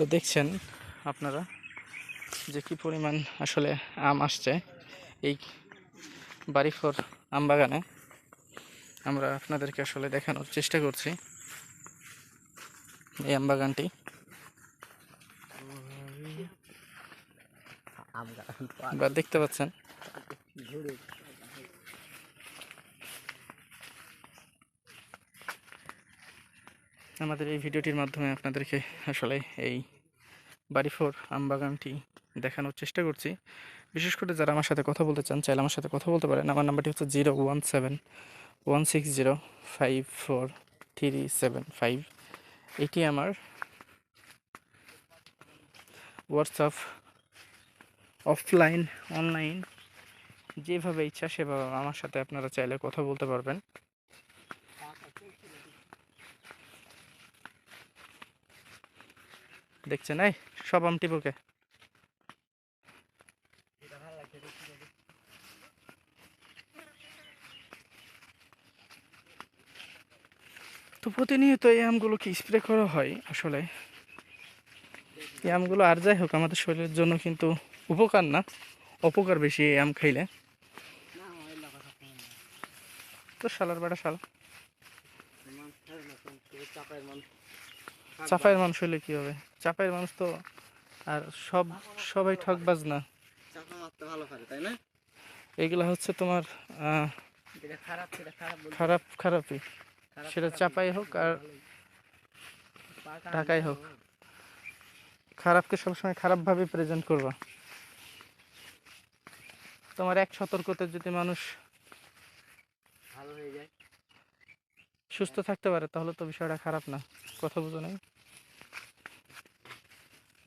তো দেখছেন আপনারা যে কি পরিমাণ আসলে আম আসছে এই বাড়িফোর আম বাগানে। আমরা আপনাদেরকে আসলে দেখানোর চেষ্টা করছি এই আম বাগানটি। বা দেখতে পাচ্ছেন। আমাদের এই ভিডিওটির মাধ্যমে আপনাদেরকে আসলে এই বাড়িফোর আম বাগানটি দেখানোর চেষ্টা করছি। বিশেষ করে যারা আমার সাথে কথা বলতে চান, চাইলে আমার সাথে কথা বলতে পারেন। আমার নাম্বারটি হচ্ছে zero one seven one six zero five four three seven five. এটি আমার হোয়াটসঅ্যাপ অফলাইন, অনলাইন, যেভাবে ইচ্ছা সেভাবে আমার সাথে আপনারা চাইলে কথা বলতে পারবেন। দেখছেন, এই সব আমটি বুকে তো প্রতিনিয়ত এই আমগুলোকে স্প্রে করা হয় আসলে। এই আমগুলো আর যাই হোক, আমাদের শরীরের জন্য কিন্তু উপকার না, অপকার বেশি এই আম খাইলে। তো শালার বেটা শালা। চাপাইয়ের মানুষ হইলে কি হবে? চাপাইয়ের মানুষ তো আর সব সবাই ঠকবাজ না? এগুলা হচ্ছে তোমার খারাপ খারাপই। সেটা চাপাই হোক আর ঢাকাই হোক। খারাপকে সবসময় খারাপভাবে প্রেজেন্ট করবা। তোমার এক সতর্কতে যদি মানুষ ভালো হয়ে যায়। সুস্থ থাকতে পারে তাহলে তো বিষয়টা খারাপ না। কথা বুঝো নাই?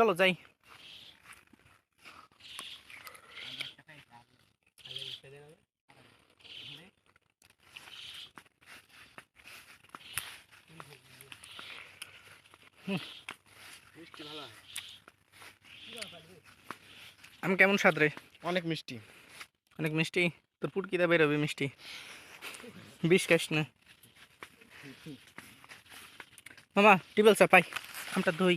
চলো যাই। আমি কেমন স্বাদ রে? অনেক মিষ্টি। অনেক মিষ্টি? তোর পুটকিটা বেরোবে মিষ্টি। বিষ খাস না। মামা টিবেল চা পাই। আমটা ধুই।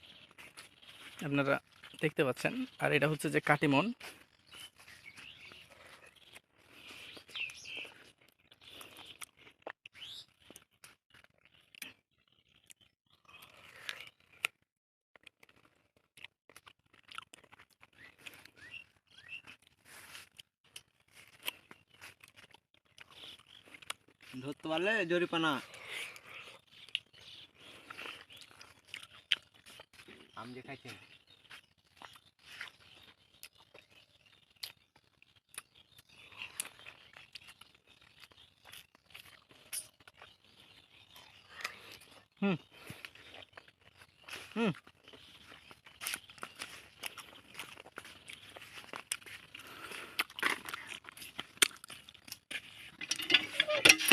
আপনারা দেখতে পাচ্ছেন। আর এটা হচ্ছে যে কাটিমন। ধরতে পারলে জরিপানা। আম যে খাইছেন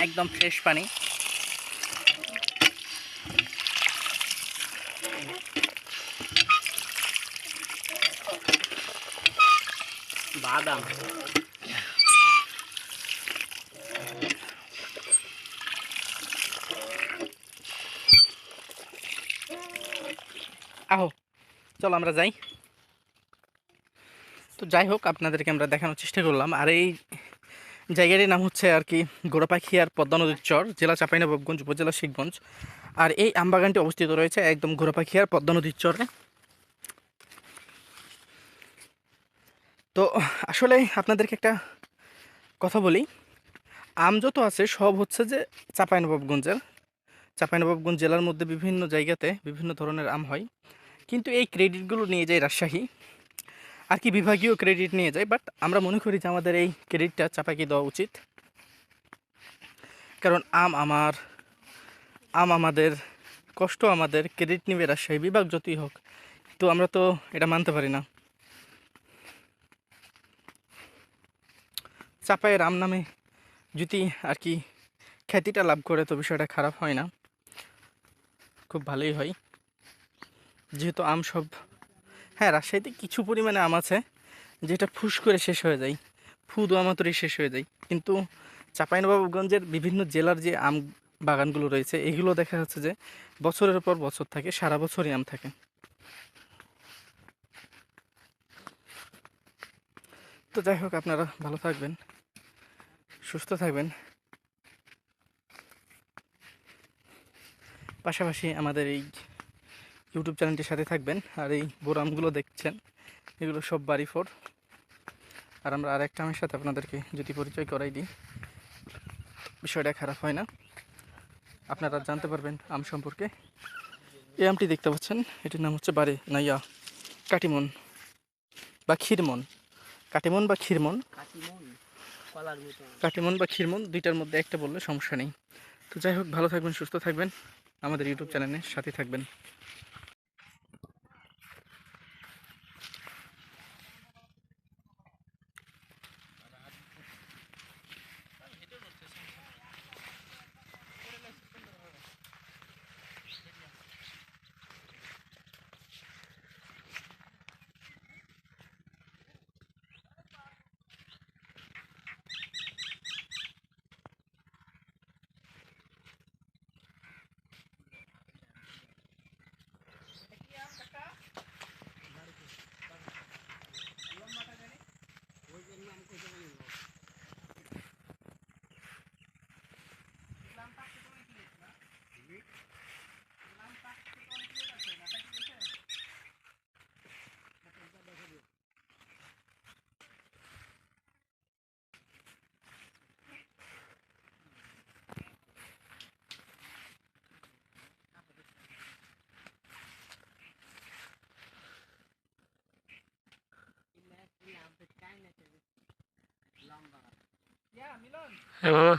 একদম ফ্রেশ পানি। বাদাম। আহো, চলো আমরা যাই। তো যাই হোক, আপনাদেরকে আমরা দেখানোর চেষ্টা করলাম। আর এই জায়গাটির নাম হচ্ছে আর কি গোড়াপাখি আর পদ্মা নদীর চর, জেলা চাঁপাইনবাবগঞ্জ, উপজেলা শিখগঞ্জ। আর এই আমবাগানটি অবস্থিত রয়েছে একদম গোড়াপাখি আর পদ্মা নদীর চরে। তো আসলে আপনাদেরকে একটা কথা বলি। আম যত আছে সব হচ্ছে যে চাঁপাইনবাবগঞ্জের। চাঁপাইনবাবগঞ্জ জেলার মধ্যে বিভিন্ন জায়গাতে বিভিন্ন ধরনের আম হয়। কিন্তু এই ক্রেডিটগুলো নিয়ে যায় রাজশাহী। আর কি বিভাগীয় ক্রেডিট নিয়ে যায়, বাট আমরা মনে করি যে আমাদের এই ক্রেডিটটা চাপাইকে দেওয়া উচিত। কারণ আম আমার, আম আমাদের, কষ্ট আমাদের, ক্রেডিট নেবে রাজশাহী বিভাগ যতই হোক। তো আমরা তো এটা মানতে পারি না। চাপাইয়ের আম নামে যদি আর কি খ্যাতিটা লাভ করে, তো বিষয়টা খারাপ হয় না। খুব ভালোই হয়। যেহেতু আম সব হ্যাঁ রাজশাহীতে কিছু পরিমাণে আম আছে, যেটা ফুস করে শেষ হয়ে যায়। ফু দোয়া মাত্রই শেষ হয়ে যায়। কিন্তু চাঁপাইনবাবগঞ্জের বিভিন্ন জেলার যে আম বাগানগুলো রয়েছে, এগুলো দেখা যাচ্ছে যে বছরের পর বছর থাকে, সারা বছরই আম থাকে। তো যাই হোক, আপনারা ভালো থাকবেন। সুস্থ থাকবেন। পাশাপাশি আমাদের এই ইউটিউব চ্যানেলটির সাথে থাকবেন আর এই বোরামগুলো দেখছেন, এগুলো সব বাড়ি ফোর। আর আমরা আর একটা আমের সাথে আপনাদেরকে যদি পরিচয় করাই দিই, বিষয়টা খারাপ হয় না। আপনারা জানতে পারবেন আম সম্পর্কে। এই আমটি দেখতে পাচ্ছেন, এটির নাম হচ্ছে বারে নাইয়া, কাটিমন বা ক্ষীরমন। কাটিমন বা ক্ষীরমন? কাটিমন বা ক্ষীরমন দুইটার মধ্যে একটা বললে সমস্যা নেই। তো যাই হোক, ভালো থাকবেন, সুস্থ থাকবেন। আমাদের ইউটিউব চ্যানেলের সাথে থাকবেন। হ্যাঁ মামা